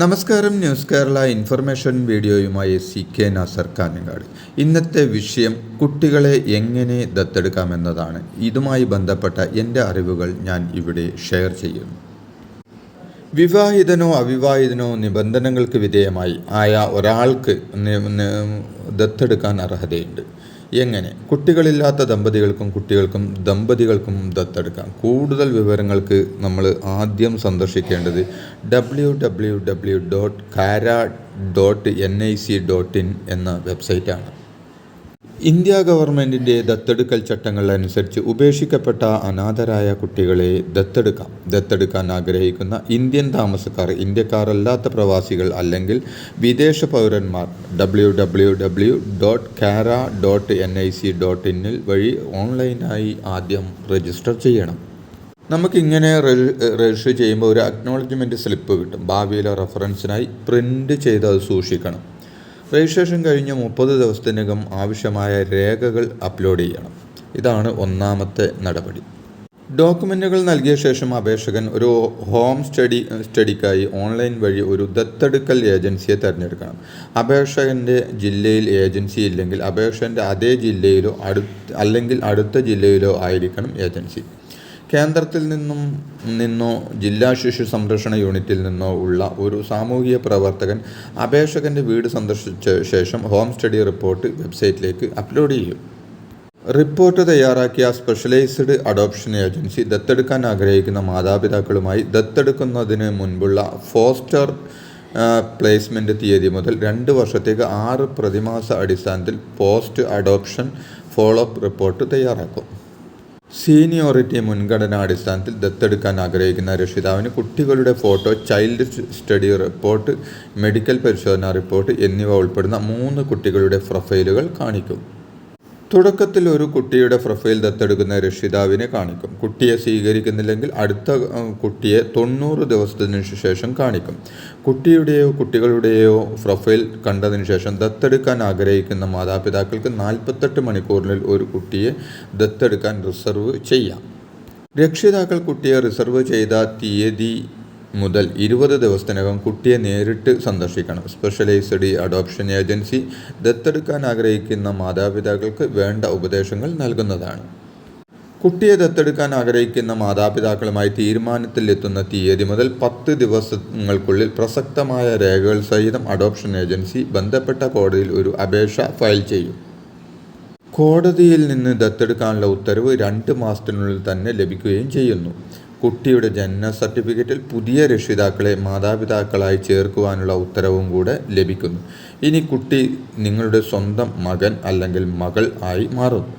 നമസ്കാരം news Kerala information വീഡിയോയുമായി C K Nasar Kanhangad. ഇന്നത്തെ വിഷയം കുട്ടികളെ എങ്ങനെ ദത്തെടുക്കാമെന്നതാണ്. ഇതുമായി ബന്ധപ്പെട്ട എന്റെ അറിവുകൾ ഞാൻ ഇവിടെ ഷെയർ ചെയ്യുന്നു. വിവാഹിതനോ അവിവാഹിതനോ നിബന്ധനകൾക്ക് വിധേയമായി ആയ ഒരാൾക്ക് ദത്തെടുക്കാൻ അർഹതയുണ്ട്. എങ്ങനെ? കുട്ടികളില്ലാത്ത ദമ്പതികൾക്കും കുട്ടികൾക്കും ദമ്പതികൾക്കും ദത്തെടുക്കാം. കൂടുതൽ വിവരങ്ങൾക്ക് നമ്മൾ ആദ്യം സന്ദർശിക്കേണ്ടത് W W W dot CARA dot N I C dot in എന്ന വെബ്സൈറ്റാണ് ഇന്ത്യ ഗവൺമെന്റിന്റെ ദത്തെടുക്കൽ ചട്ടങ്ങൾ അനുസരിച്ച് ഉപേക്ഷിക്കപ്പെട്ട അനാഥരായ കുട്ടികളെ ദത്തെടുക്കാം. ദത്തെടുക്കാൻ ആഗ്രഹിക്കുന്ന ഇന്ത്യൻ താമസക്കാർ ഇന്ത്യക്കാരല്ലാത്ത പ്രവാസികൾ അല്ലെങ്കിൽ വിദേശ പൗരന്മാർ W W W dot CARA dot N I C dot ഇന്നിൽ വഴി ഓൺലൈനായി ആദ്യം രജിസ്റ്റർ ചെയ്യണം. നമുക്കിങ്ങനെ രജി- രജിസ്റ്റർ ചെയ്യുമ്പോൾ ഒരു അക്നോളജ്മെന്റ് സ്ലിപ്പ് കിട്ടും. ഭാവിയിലെ റെഫറൻസിനായി പ്രിന്റ് ചെയ്ത് അത് സൂക്ഷിക്കണം. രജിസ്ട്രേഷൻ കഴിഞ്ഞ് മുപ്പത് ദിവസത്തിനകം ആവശ്യമായ രേഖകൾ അപ്ലോഡ് ചെയ്യണം. ഇതാണ് ഒന്നാമത്തെ നടപടി. ഡോക്യുമെന്റുകൾ നൽകിയ ശേഷം അപേക്ഷകൻ ഒരു ഹോം സ്റ്റഡി സ്റ്റഡിക്കായി ഓൺലൈൻ വഴി ഒരു ദത്തെടുക്കൽ ഏജൻസിയെ തിരഞ്ഞെടുക്കണം. അപേക്ഷകന്റെ ജില്ലയിൽ ഏജൻസി ഇല്ലെങ്കിൽ അപേക്ഷകന്റെ അതേ ജില്ലയിലോ അടുത്ത് അല്ലെങ്കിൽ അടുത്ത ജില്ലയിലോ ആയിരിക്കണം ഏജൻസി. കേന്ദ്രത്തിൽ നിന്നും നിന്നോ ജില്ലാ ശിശു സംരക്ഷണ യൂണിറ്റിൽ നിന്നോ ഉള്ള ഒരു സാമൂഹിക പ്രവർത്തകൻ അപേക്ഷകന്റെ വീട് സന്ദർശിച്ച ശേഷം ഹോം സ്റ്റഡി റിപ്പോർട്ട് വെബ്സൈറ്റിലേക്ക് അപ്ലോഡ് ചെയ്യും. റിപ്പോർട്ട് തയ്യാറാക്കിയ സ്പെഷ്യലൈസ്ഡ് അഡോപ്ഷൻ ഏജൻസി ദത്തെടുക്കാൻ ആഗ്രഹിക്കുന്ന മാതാപിതാക്കളുമായി ദത്തെടുക്കുന്നതിന് മുൻപുള്ള ഫോസ്റ്റർ പ്ലേസ്മെന്റ് തീയതി മുതൽ രണ്ട് വർഷത്തേക്ക് ആറ് പ്രതിമാസ അടിസ്ഥാനത്തിൽ post adoption follow up report തയ്യാറാക്കും. സീനിയോറിറ്റി മുൻഗണനാ അടിസ്ഥാനത്തിൽ ദത്തെടുക്കാൻ ആഗ്രഹിക്കുന്ന രക്ഷിതാവിന് കുട്ടികളുടെ photo child study report medical പരിശോധനാ റിപ്പോർട്ട് എന്നിവ ഉൾപ്പെടുന്ന മൂന്ന് കുട്ടികളുടെ പ്രൊഫൈലുകൾ കാണിക്കും. തുടക്കത്തിൽ ഒരു കുട്ടിയുടെ പ്രൊഫൈൽ ദത്തെടുക്കുന്ന രക്ഷിതാവിനെ കാണിക്കും. കുട്ടിയെ സ്വീകരിക്കുന്നില്ലെങ്കിൽ അടുത്ത കുട്ടിയെ തൊണ്ണൂറ് ദിവസത്തിനു ശേഷം കാണിക്കും. കുട്ടിയുടെയോ കുട്ടികളുടെയോ പ്രൊഫൈൽ കണ്ടതിന് ശേഷം ദത്തെടുക്കാൻ ആഗ്രഹിക്കുന്ന മാതാപിതാക്കൾക്ക് നാൽപ്പത്തെട്ട് മണിക്കൂറിനുള്ളിൽ ഒരു കുട്ടിയെ ദത്തെടുക്കാൻ റിസർവ് ചെയ്യാം. രക്ഷിതാക്കൾ കുട്ടിയെ റിസർവ് ചെയ്ത തീയതി മുതൽ ഇരുപത് ദിവസത്തിനകം കുട്ടിയെ നേരിട്ട് സന്ദർശിക്കണം. സ്പെഷ്യലൈസ്ഡ് അഡോപ്ഷൻ ഏജൻസി ദത്തെടുക്കാൻ ആഗ്രഹിക്കുന്ന മാതാപിതാക്കൾക്ക് വേണ്ട ഉപദേശങ്ങൾ നൽകുന്നതാണ്. കുട്ടിയെ ദത്തെടുക്കാൻ ആഗ്രഹിക്കുന്ന മാതാപിതാക്കളുമായി തീരുമാനത്തിലെത്തുന്ന തീയതി മുതൽ പത്ത് ദിവസങ്ങൾക്കുള്ളിൽ പ്രസക്തമായ രേഖകൾ സഹിതം അഡോപ്ഷൻ ഏജൻസി ബന്ധപ്പെട്ട കോടതിയിൽ ഒരു അപേക്ഷ ഫയൽ ചെയ്യും. കോടതിയിൽ നിന്ന് ദത്തെടുക്കാനുള്ള ഉത്തരവ് രണ്ട് മാസത്തിനുള്ളിൽ തന്നെ ലഭിക്കുകയും ചെയ്യുന്നു. കുട്ടിയുടെ ജനന സർട്ടിഫിക്കറ്റിൽ പുതിയ രക്ഷിതാക്കളെ മാതാപിതാക്കളായി ചേർക്കുവാനുള്ള ഉത്തരവും കൂടെ ലഭിക്കുന്നു. ഇനി കുട്ടി നിങ്ങളുടെ സ്വന്തം മകൻ അല്ലെങ്കിൽ മകൾ ആയി മാറുന്നു.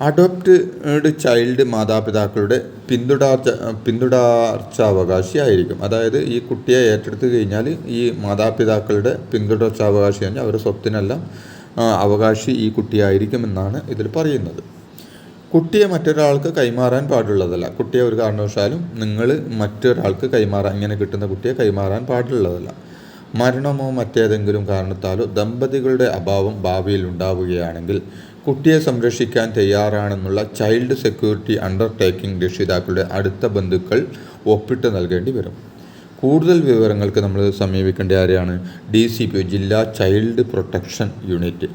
അഡോപ്റ്റഡ് ചൈൽഡ് മാതാപിതാക്കളുടെ പിന്തുടർച്ച പിന്തുടർച്ചാവകാശിയായിരിക്കും അതായത് ഈ കുട്ടിയെ ഏറ്റെടുത്തു കഴിഞ്ഞാൽ ഈ മാതാപിതാക്കളുടെ പിന്തുടർച്ചാവകാശി കഴിഞ്ഞാൽ അവരുടെ സ്വത്തിനെല്ലാം അവകാശി ഈ കുട്ടിയായിരിക്കുമെന്നാണ് ഇതിൽ പറയുന്നത്. കുട്ടിയെ മറ്റൊരാൾക്ക് കൈമാറാൻ പാടുള്ളതല്ല. കുട്ടിയെ ഒരു കാരണവശാലും നിങ്ങൾ മറ്റൊരാൾക്ക് കൈമാറാൻ ഇങ്ങനെ കിട്ടുന്ന കുട്ടിയെ കൈമാറാൻ പാടുള്ളതല്ല. മരണമോ മറ്റേതെങ്കിലും കാരണത്താലോ ദമ്പതികളുടെ അഭാവം ഭാവിയിൽ ഉണ്ടാവുകയാണെങ്കിൽ കുട്ടിയെ സംരക്ഷിക്കാൻ തയ്യാറാണെന്നുള്ള ചൈൽഡ് സെക്യൂരിറ്റി അണ്ടർടേക്കിംഗ് രക്ഷിതാക്കളുടെ അടുത്ത ബന്ധുക്കൾ ഒപ്പിട്ട് നൽകേണ്ടി വരും. കൂടുതൽ വിവരങ്ങൾക്ക് നമ്മൾ സമീപിക്കേണ്ട ആരെയാണ്? ഡി സി പി ജില്ലാ ചൈൽഡ് പ്രൊട്ടക്ഷൻ യൂണിറ്റ്.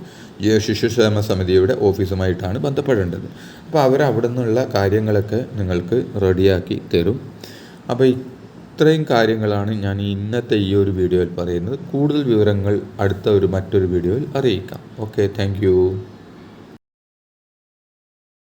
ശിശുക്ഷേമ സമിതിയുടെ ഓഫീസുമായിട്ടാണ് ബന്ധപ്പെടേണ്ടത്. അപ്പോൾ അവർ അവിടെ നിന്നുള്ള കാര്യങ്ങളൊക്കെ നിങ്ങൾക്ക് റെഡിയാക്കി തരും. അപ്പോൾ ഇത്രയും കാര്യങ്ങളാണ് ഞാൻ ഇന്നത്തെ ഈ ഒരു വീഡിയോയിൽ പറയുന്നത്. കൂടുതൽ വിവരങ്ങൾ അടുത്ത ഒരു മറ്റൊരു വീഡിയോയിൽ അറിയിക്കാം. Okay thank